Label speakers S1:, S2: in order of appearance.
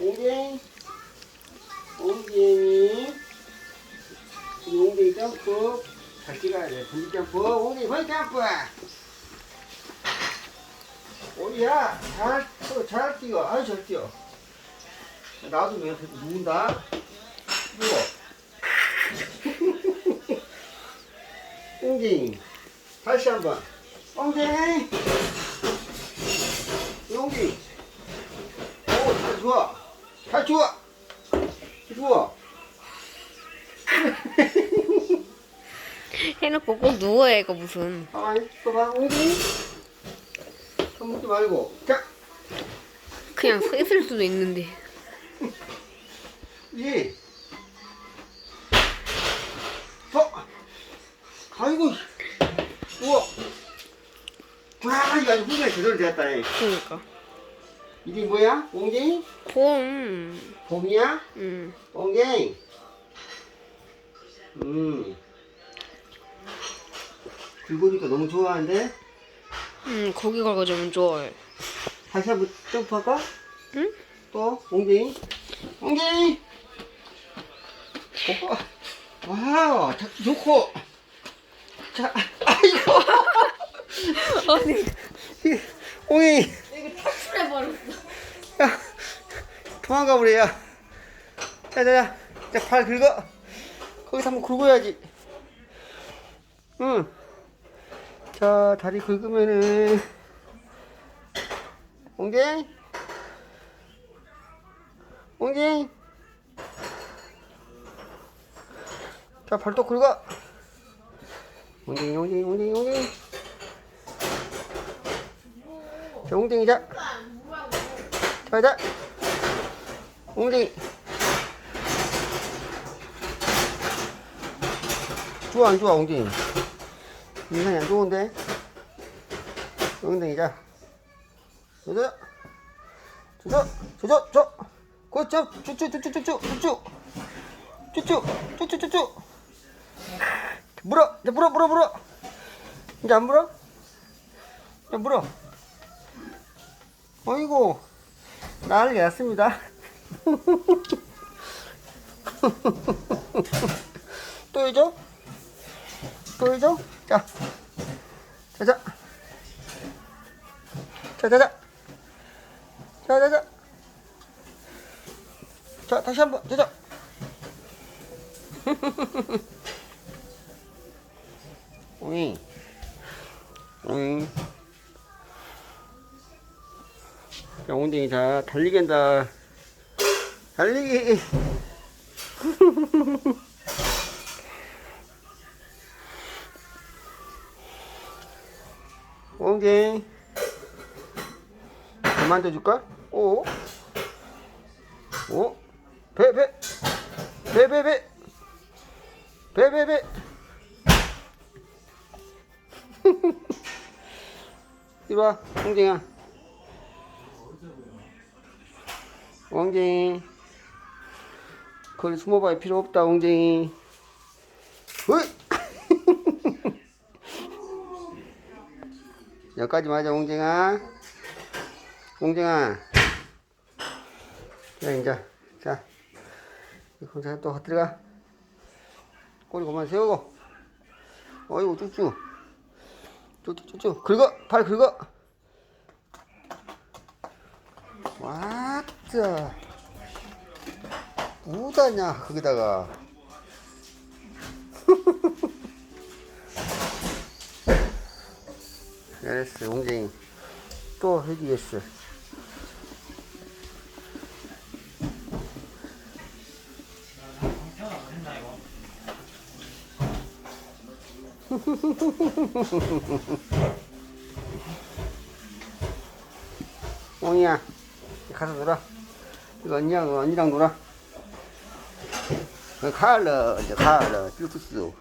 S1: 옹갱 옹갱이 이 옹갱이 점프 잘 찍어야 돼. 분리 점프 옹갱이 분리 점프 오리야 잘, 또잘 뛰어. 아주 잘 뛰어. 놔두면 계속 누운다. 누워. 옹갱이. 다시 한번. 옹갱이 옹갱이 오, 잘 좋아. 잘 좋아. 좋아.
S2: 해놓고 꼭 누워야 이거 무슨.
S1: 가만히 있어봐, 옹기. 손 묶지 말고. 자,
S2: 그냥 서 있을 수도 있는데.
S1: 이. 서. 아이고. 우와. 와, 이거 아주 훈련이 제대로 되었다. 이.
S2: 그러니까.
S1: 이게 뭐야? 옹갱이?
S2: 봄.
S1: 봄이야?
S2: 음.
S1: 옹갱이. 음. 긁으니까 너무 좋아하는데?
S2: 음, 거기 걸어주면 좋아요.
S1: 다시 한번 점프할까?
S2: 응?
S1: 또 옹갱이 옹갱이 오빠 와우 탁 좋고 자 아이고
S2: 아니,
S1: 옹갱이
S2: 이거 탈출해버렸어.
S1: 야 도망가 버려야. 자자자 자발 긁어. 거기서 한번 긁어야지. 응자 다리 긁으면은. 옹갱이 옹갱이 자 발도 긁어. 옹갱이 옹갱이 옹갱이 옹갱이 자 옹갱이 자 자자 옹댕이 좋아 안 좋아 옹댕이? 인상이 안 좋은데? 자. 저저 저저 저저 저 그저 쭉쭉쭉쭉쭉쭉쭉 쭉쭉쭉쭉쭉쭉 물어. 이제 물어 물어 물어. 이제 안 물어? 이제 물어. 어이구. 난리 났습니다. 또 해줘? 또 해줘? 자, 자자. 자자자. 자자자. 자, 다시 한 번, 자자. 오잉. 오잉. 자, 옹댕이 자, 달리긴다. 달리기. 옹댕이. 그만 둬 줄까? 오. 오. 배, 배. 배, 배, 배. 배, 배, 배. 와, 옹댕아. 옹쟁이 거기 숨어봐야 필요 없다 으이! 여기까지 맞아 옹쟁아. 옹쟁아. 자 이제 자. 이거 또 들어가. 꼬리 그만 세우고. 어이구 쭉쭉 쭉쭉쭉쭉 긁어 발 긁어. 왔자 뭐다냐 거기다가 잘했어 옹쟁이 또 해주겠어 옹이야 가서 놀아. 이거 언니랑, 언니랑 놀아. 어, 가을러, 이제 가을러, 쭈쭈쭈.